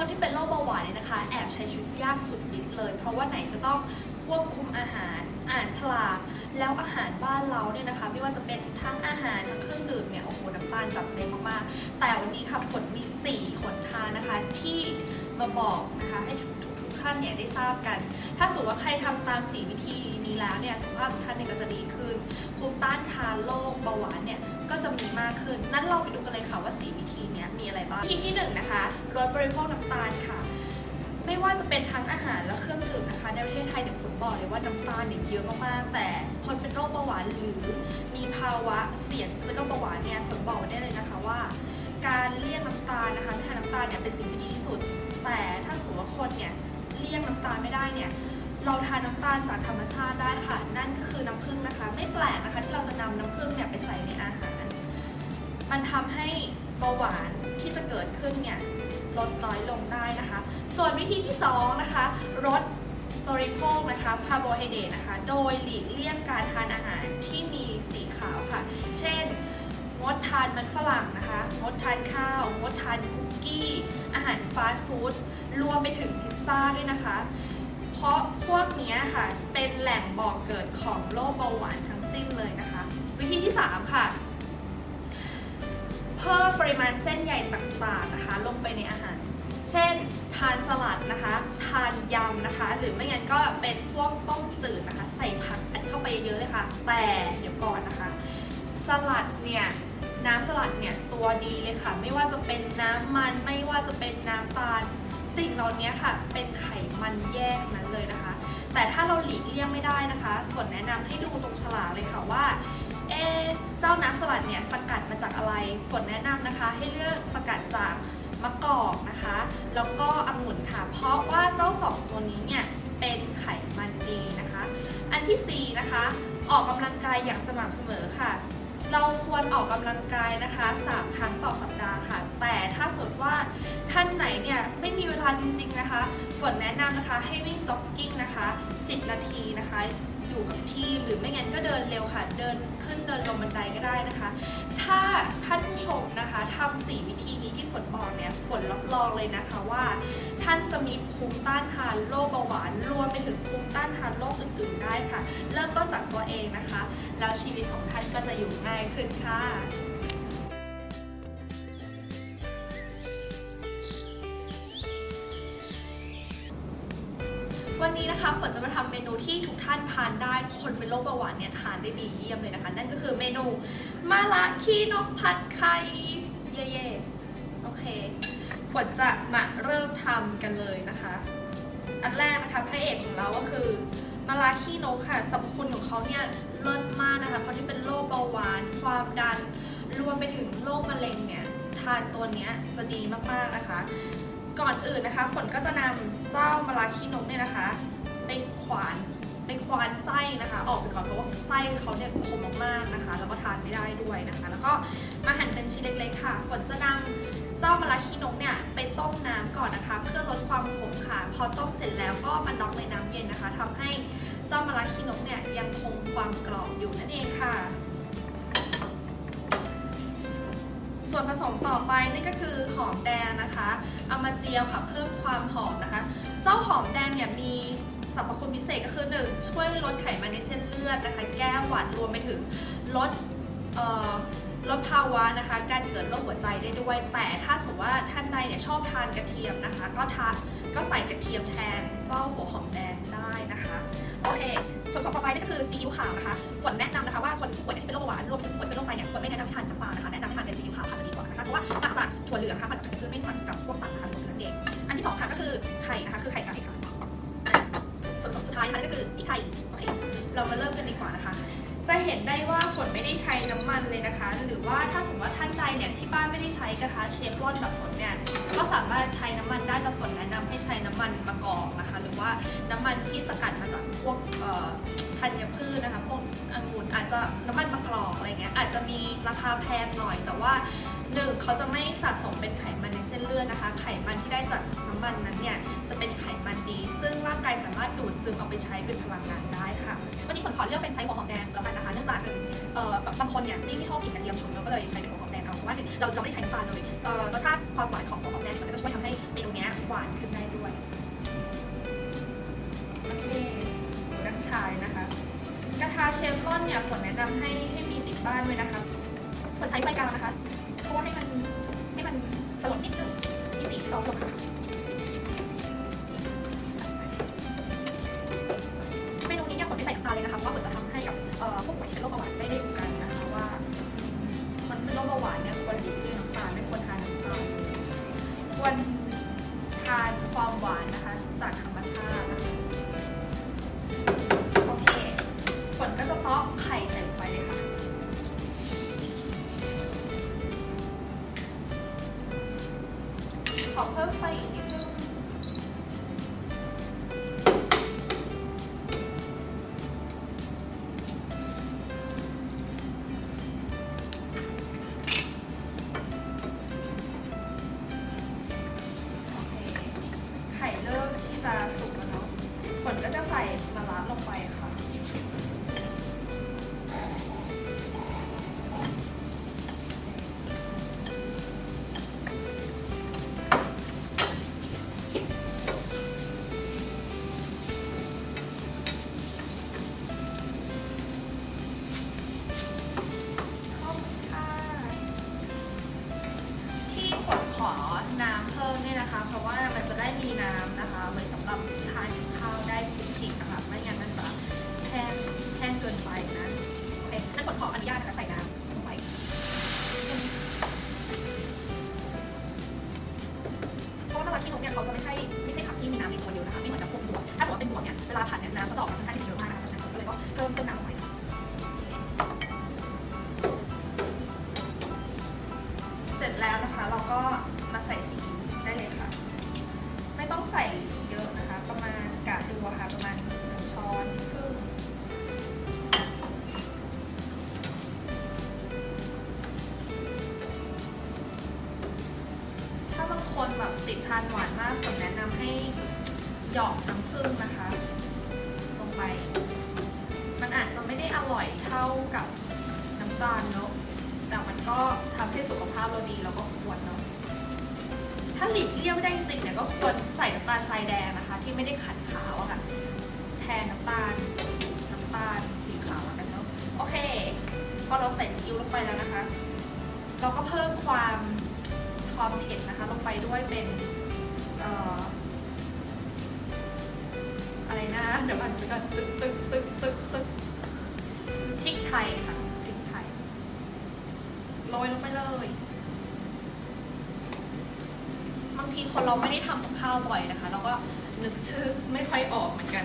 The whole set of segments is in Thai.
คนที่เป็นโรคเบาหวานเนี่ยนะคะ แอบใช้ชีวิตยากสุดฤทธิ์เลย เพราะว่าไหนจะต้องควบคุมอาหาร อ่านฉลาก แล้วอาหารบ้านเราเนี่ยนะคะ ไม่ว่าจะเป็นทั้งอาหารทั้งเครื่องดื่มเนี่ย โอ้โห น้ำตาลจัดเต็มมากๆ แต่วันนี้ค่ะผลมี4หนทางนะคะ ที่มาบอกนะคะให้ทุกทุกท่านเนี่ยได้ทราบกัน ถ้าสมมติว่าใครทำตาม 4 วิธีนี้แล้วเนี่ย สุขภาพท่านเนี่ยก็จะดีขึ้น ภูมิต้านทานโรคเบาหวานเนี่ย ก็จะมีมากขึ้น นั้นเราไปดูกันเลยค่ะว่า 4 วิธี มีอะไรบ้างวิธีที่1นะคะลดบริโภคน้ำตาลค่ะ ไม่ว่าจะเป็นทั้งอาหารและเครื่องดื่มนะคะ ในประเทศไทยเนี่ยผมบอกเลยว่าน้ำตาลเนี่ยเยอะมากๆ แต่คนเป็นโรคเบาหวานหรือมีภาวะเสี่ยงจะเป็นโรคเบาหวานเนี่ยฝนบอกไว้ได้เลยนะคะว่า การเลี่ยงน้ำตาลนะคะไม่ทานน้ำตาลเนี่ยเป็นสิ่งที่ดีที่สุด แต่ถ้าสมมติว่าคนเนี่ยเลี่ยงน้ำตาลไม่ได้เนี่ยเราทานน้ำตาลจากธรรมชาติได้ค่ะ นั่นก็คือน้ำผึ้งนะคะ ไม่แปลกนะคะที่เราจะนำน้ำผึ้งเนี่ยไปใส่ในอาหาร มันทำให้ เบาหวานที่จะเกิดขึ้นเนี่ยลดน้อยลงได้นะคะ ส่วนวิธีที่2นะคะลดบริโภคนะคะคาร์โบไฮเดรตนะคะ โดยหลีกเลี่ยงการทานอาหารที่มีสีขาวค่ะ เช่น งดทานมันฝรั่งนะคะ งดทานข้าว งดทานคุกกี้ อาหารฟาสต์ฟู้ด รวมไปถึงพิซซ่าด้วยนะคะ เพราะพวกนี้ค่ะ เป็นแหล่งบ่อกเกิดของโรคเบาหวานทั้งสิ้นเลยนะคะ วิธีที่ 3 ค่ะ พิ่มปริมาณเส้นใยต่างๆนะคะ ลงไปในอาหาร เช่น ทานสลัดนะคะ ทานยำนะคะ หรือไม่งั้นก็เป็นพวกต้มจืดนะคะ ใส่ผักอัดเข้าไปเยอะเลยค่ะ แต่เดี๋ยวก่อนนะคะ สลัดเนี่ยน้ำสลัดเนี่ยตัวดีเลยค่ะ ไม่ว่าจะเป็นน้ำมันไม่ว่าจะเป็นน้ำตาลสิ่งเหล่านี้ค่ะ เป็นไขมันแยกนั้นเลยนะคะ แต่ถ้าเราหลีกเลี่ยงไม่ได้นะคะฝนแนะนำให้ดูตรงฉลากเลยค่ะว่า เอเจ้าน้ำสลัดเนี่ยสกัดมาจากอะไรฝนแนะนำนะคะ ให้เลือกสกัดจากมะกอกนะคะ แล้วก็องุ่นค่ะ เพราะว่าเจ้าสองตัวนี้เนี่ยเป็นไขมันดีนะคะ อันที่สี่นะคะ ออกกำลังกายอย่างสม่ำเสมอค่ะ เราควรออกกำลังกายนะคะ3ครั้งต่อสัปดาห์ค่ะ แต่ถ้าสมมติว่าท่านไหนเนี่ยไม่มีเวลาจริง ๆนะคะฝนแนะนำนะคะให้วิ่งจ็อกกิ้งนะคะ 10 นาทีนะคะ เดินเร็วค่ะ เดินขึ้นเดินลงบันไดก็ได้นะคะ ถ้าท่านผู้ชมนะคะทำสี่วิธีนี้ที่ฝนบอกเนี่ยฝนรับรองเลยนะคะว่า ท่านจะมีภูมิต้านทานโรคเบาหวานรวมไปถึงภูมิต้านทานโรคอื่นๆได้ค่ะ เริ่มต้นจากตัวเองนะคะ แล้วชีวิตของท่านก็จะอยู่ง่ายขึ้นค่ะ วันนี้นะคะฝนจะมาทำเมนูที่ทุกท่านทานได้คนเป็นโรคเบาหวานเนี่ยทานได้ดีเยี่ยมเลยนะคะ นั่นก็คือเมนูมาละขี้นกผัดไข่เย่ๆโอเคฝนจะมาเริ่มทำกันเลยนะคะ อันแรกนะคะพระเอกของเราก็คือมาลาขี้นกค่ะสรรพคุณของเขาเนี่ยเลิศมากนะคะเขาที่เป็นโรคเบาหวาน ความดัน รวมไปถึงโรคมะเร็งเนี่ยทานตัวเนี้ยจะดีมากๆนะคะ ก่อนอื่นนะคะ ฝนก็จะนำเจ้ามะลาขี้นกเนี่ยนะคะ ไปขวานไปควานไส้นะคะ ออกไปก่อนเพราะว่าไส้เขาเนี่ยคมมากๆนะคะ แล้วก็ทานไม่ได้ด้วยนะคะ แล้วก็มาหั่นเป็นชิ้นเล็กๆค่ะ ฝนจะนำเจ้ามะลาขี้นกเนี่ยไปต้มน้ำก่อนนะคะ เพื่อลดความขมค่ะ พอต้มเสร็จแล้วก็มาน็อกในน้ำเย็นนะคะทำให้เจ้ามะลาขี้นกเนี่ยยังคงความกรอบอยู่นั่นเองค่ะ ส่วนผสมต่อไปนี่ก็คือหอมแดงนะคะเอามาเจียวค่ะเพิ่มความหอมนะคะ เจ้าหอมแดงเนี่ยมีสรรพคุณพิเศษก็คือ 1 ช่วยลดไขมันในเส้นเลือดนะคะ แก้หวัดรวมไปถึงลดเอ่อลดภาวะนะคะ การเกิดโรคหัวใจได้ด้วย แต่ถ้าสมมติว่าท่านใดเนี่ยชอบทานกระเทียมนะคะ ก็ทานก็ใส่กระเทียมแทนเจ้าหัวหอมแดงได้นะคะโอเคส่วนต่อไปนี่ก็คือซีอิ๊วขาวนะคะฝนแนะนำนะคะว่าคนผู้ป่วยเป็นโรคเบาหวานรวมถึงผู้ป่วยที่เป็นโรคไตเนี่ยควรไม่แนะนำทานน้ำปลานะคะแนะนำให้ทาน ถั่วเหลืองนะคะมาจากพืชไม่หมือนกับพวกสารอาหารของเนื้อเด็กอันที่สองค่ะก็คือไข่นะคะ คือไข่ไก่ค่ะส่วนสมสุดท้ายนะคะก็คือพริกไทยโอเคเรามาเริ่มกันดีกว่านะคะ จะเห็นได้ว่าฝนไม่ได้ใช้น้ำมันเลยนะคะ หรือว่าถ้าสมมติว่าท่านใดเนี่ยที่บ้านไม่ได้ใช้กระทะเชฟรอนแบบฝนเนี่ยก็สามารถใช้น้ำมันได้แต่ฝนแนะนำให้ใช้น้ำมันมะกอกนะคะ หรือว่าน้ำมันที่สกัดมาจากพวกธัญพืชนะคะพวกองุ่นอาจจะน้ำมันมะกอกอะไรเงี้ยอาจจะมีราคาแพงหน่อยแต่ว่า หนึ่งเขาจะไม่สะสมเป็นไขมันในเส้นเลือดนะคะ ไขมันที่ได้จากน้ำมันนั้นเนี่ยจะเป็นไขมันดี ซึ่งร่างกายสามารถดูดซึมเอาไปใช้เป็นพลังงานได้ค่ะ วันนี้ฝนขอเลือกเป็นใช้หัวหอมแดงแล้วกันนะคะ เนื่องจากเอ่อบางคนเนี่ยไม่ชอบกินกระเทียมฉุนเราก็เลยใช้เป็นหัวหอมแดงเอาเพราะว่าเราเราไม่ได้ใช้น้ำตาลเลยเออรสชาติความหวานของหัวหอมแดงมันก็จะช่วยทำให้เมนูนี้หวานขึ้นได้ด้วยโอเคดังชายนะคะกระทะเชฟรอนเนี่ยฝนแนะนำให้ให้มีติดบ้านไว้นะคะส่วนใช้ไฟกลางนะคะ เพราะว่าให้มันให้มันสลดนิดนึงที่สี่สองลงะว่าม ติดทานหวานมากผมแนะนำให้หยอกน้ำผึ้งนะคะ ลงไป มันอาจจะไม่ได้อร่อยเท่ากับน้ำตาลเนอะแต่มันก็ทำให้สุขภาพเราดีแล้วก็ควรเนาะถ้าหลีกเลี่ยงไม่ได้จริงเนี่ยก็ควรใส่น้ำตาลทรายแดงนะคะ ที่ไม่ได้ขัดขาวอะค่ะแทนน้ำตาลน้ำตาลสีขาวแล้วกันเนาะโอเคพอเราใส่ซีอิ๊วลงไปแล้วนะคะ เราก็เพิ่มความ ความเผ็ดนะคะลงไปด้วยเป็นอะไรนะ เดี๋ยวมันไปก่อนตึกตึกตึกตึกตึกพริกไทยค่ะพริกไทยโรยลงไปเลยบางทีคนเราไม่ได้ทำกับข้าวบ่อยนะคะเราก็นึกชื่อไม่ค่อยออกเหมือนกัน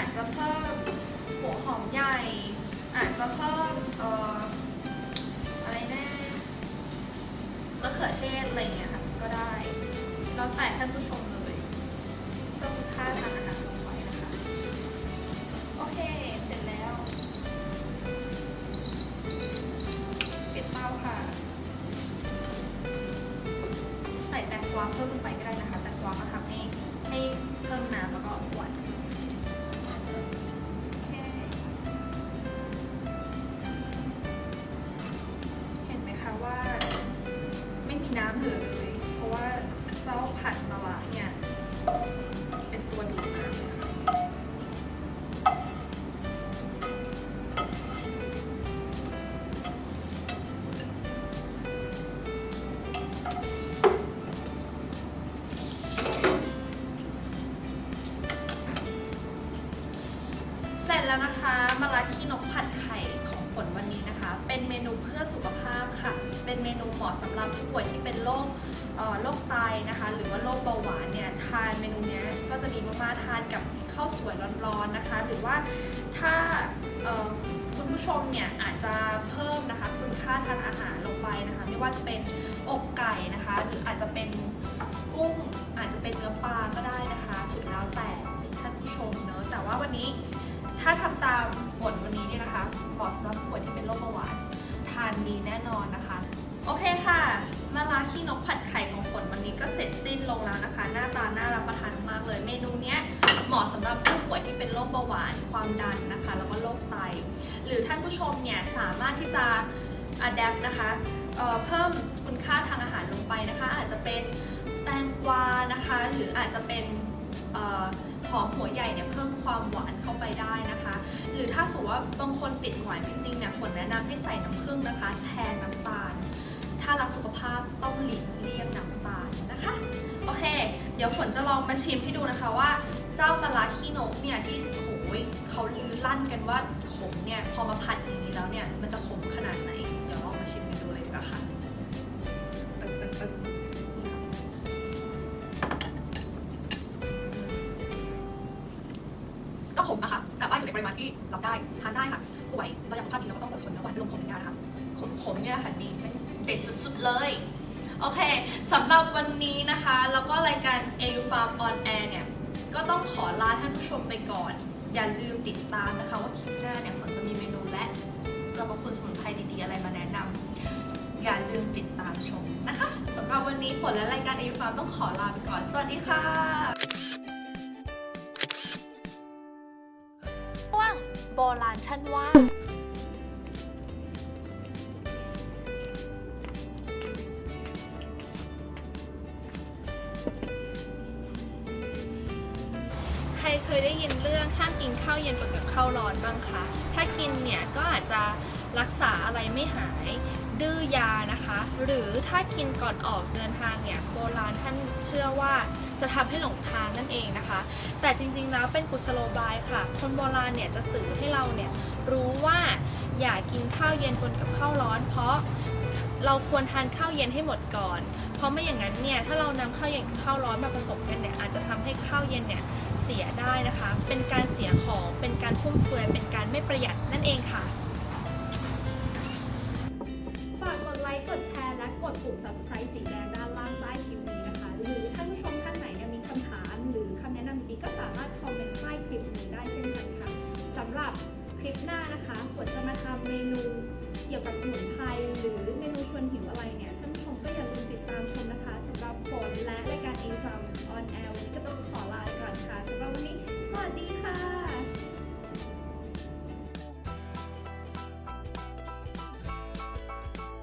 อาจจะเพิ่มหัวหอมใหญ่ อาจจะเพิ่มเอ่ออะไรแน่มะเขือเทศอะไรอย่างเงี้ยค่ะก็ได้แล้วแต่ท่านผู้ชมเลยเพิ่มคุณค่าทางอาหารลงไปนะคะ โอเค เสร็จแล้ว ปิดเตาค่ะ ใส่แตงกวาเพิ่มลงไปก็ได้นะคะ แตงกวาก็ทำให้ให้เพิ่มน้ำแล้วก็หวานขึ้น จะดีมากๆทานกับข้าวสวยร้อนๆนะคะ หรือว่าถ้าคุณผู้ชมเนี่ยอาจจะเพิ่มนะคะคุณค่าทางอาหารลงไปนะคะ ไม่ว่าจะเป็นอกไก่นะคะ หรืออาจจะเป็นกุ้งอาจจะเป็นเนื้อปลาก็ได้นะคะสุดแล้วแต่ท่านผู้ชมเนอะแต่ว่าวันนี้ถ้าทำตามฝนวันนี้เนี่ยนะคะเหมาะสำหรับผู้ป่วยที่เป็นโรคเบาหวานทานดีแน่นอนนะคะ โอเคค่ะ มะระขี้นกผัดไข่ของฝนวันนี้ก็เสร็จสิ้นลงแล้วนะคะ หน้าตาน่ารับประทานมากเลย เมนูเนี้ยเบาหวานความดันนะคะ แล้วก็โรคไต หรือท่านผู้ชมเนี่ยสามารถที่จะอัดแอปนะคะเเพิ่มคุณค่าทางอาหารลงไปนะคะ อาจจะเป็นแตงกวานะคะ หรืออาจจะเป็นหอมหัวใหญ่เนี่ยเพิ่มความหวานเข้าไปได้นะคะ หรือถ้าสมมติว่าบางคนติดหวานจริงๆเนี่ยฝนแนะนำให้ใส่น้ำผึ้งนะคะ แทนน้ำาลถ้ารักสุขภาพต้องหลีกเลี่ยงน้ำตาลนะคะ โอเค เดี๋ยวฝนจะลองมาชิมให้ดูนะคะว่า เจ้าปลาขี้นกเนี่ยที่โหยเขาลือลั่นกันว่าขมเนี่ยพอมาผัดอย่างนี้แล้วเนี่ยมันจะขมขนาดไหน เดี๋ยวลองมาชิมกันดูเลยดีกว่าค่ะก็ขมนะคะ แต่ว่าอยู่ในปริมาณที่รับได้ ทานได้ค่ะป่วยเราอยากสุขภาพดีเราก็ต้องอดทนนะหวานเป็นลมขมเหมือนกันนะคะขมขมๆเนี่ยค่ะดีเป็นเด็ดสุดๆเลย โอเคสำหรับวันนี้นะคะ แล้วก็รายการ AU Farm on Air เนี่ย ก็ต้องขอลาท่านผู้ชมไปก่อน อย่าลืมติดตามนะคะ ว่าคลิปหน้าเนี่ยฝนจะมีเมนูและสรรพคุณสมุนไพรดีๆ อะไรมาแนะนำอย่าลืมติดตามชมนะคะสำหรับวันนี้ฝนและรายการ AU Farm ต้องขอลาไปก่อน สวัสดีค่ะว่างโบราณท่านว่า เคยได้ยินเรื่องห้ามกินข้าวเย็นกับข้าวร้อนบ้างคะ ถ้ากินเนี่ยก็อาจจะรักษาอะไรไม่หายดื้อยานะคะ หรือถ้ากินก่อนออกเดินทางเนี่ยโบราณท่านเชื่อว่าจะทำให้หลงทางนั่นเองนะคะ แต่จริงๆแล้วเป็นกุศโลบายค่ะ คนโบราณเนี่ยจะสื่อให้เราเนี่ยรู้ว่าอย่ากินข้าวเย็นปนกับข้าวร้อน เพราะเราควรทานข้าวเย็นให้หมดก่อน เพราะไม่อย่างนั้นเนี่ยถ้าเรานำข้าวเย็นกับข้าวร้อนมาผสมกันเนี่ยอาจจะทำให้ข้าวเย็นเนี่ย สียได้นะคะ เป็นการเสียของ เป็นการฟุ่มเฟือย เป็นการไม่ประหยัดนั่นเองค่ะ ฝากกดไลค์ กดแชร์ และกดปุ่ม subscribe สีแดงด้านล่างใต้คลิปนี้นะคะ หรือท่านผู้ชมท่านไหนเนี่ยมีคำถาม หรือคำแนะนำดีๆก็สามารถคอมเมนต์ใต้คลิปนี้ได้เช่นกันค่ะสำหรับคลิปหน้านะคะฝนจะมาทำเมนูเกี่ยวกับสมุนไพรหรือเมนูชวนหิวอะไรเนี่ยท่านผู้ชมก็อย่าลืมติดตามชมนะคะสำหรับฝนและรายการ A Farm on Air วันนี้ก็ต้องขอลา นะคะสำหรับวันนี้ สวัสดีค่ะ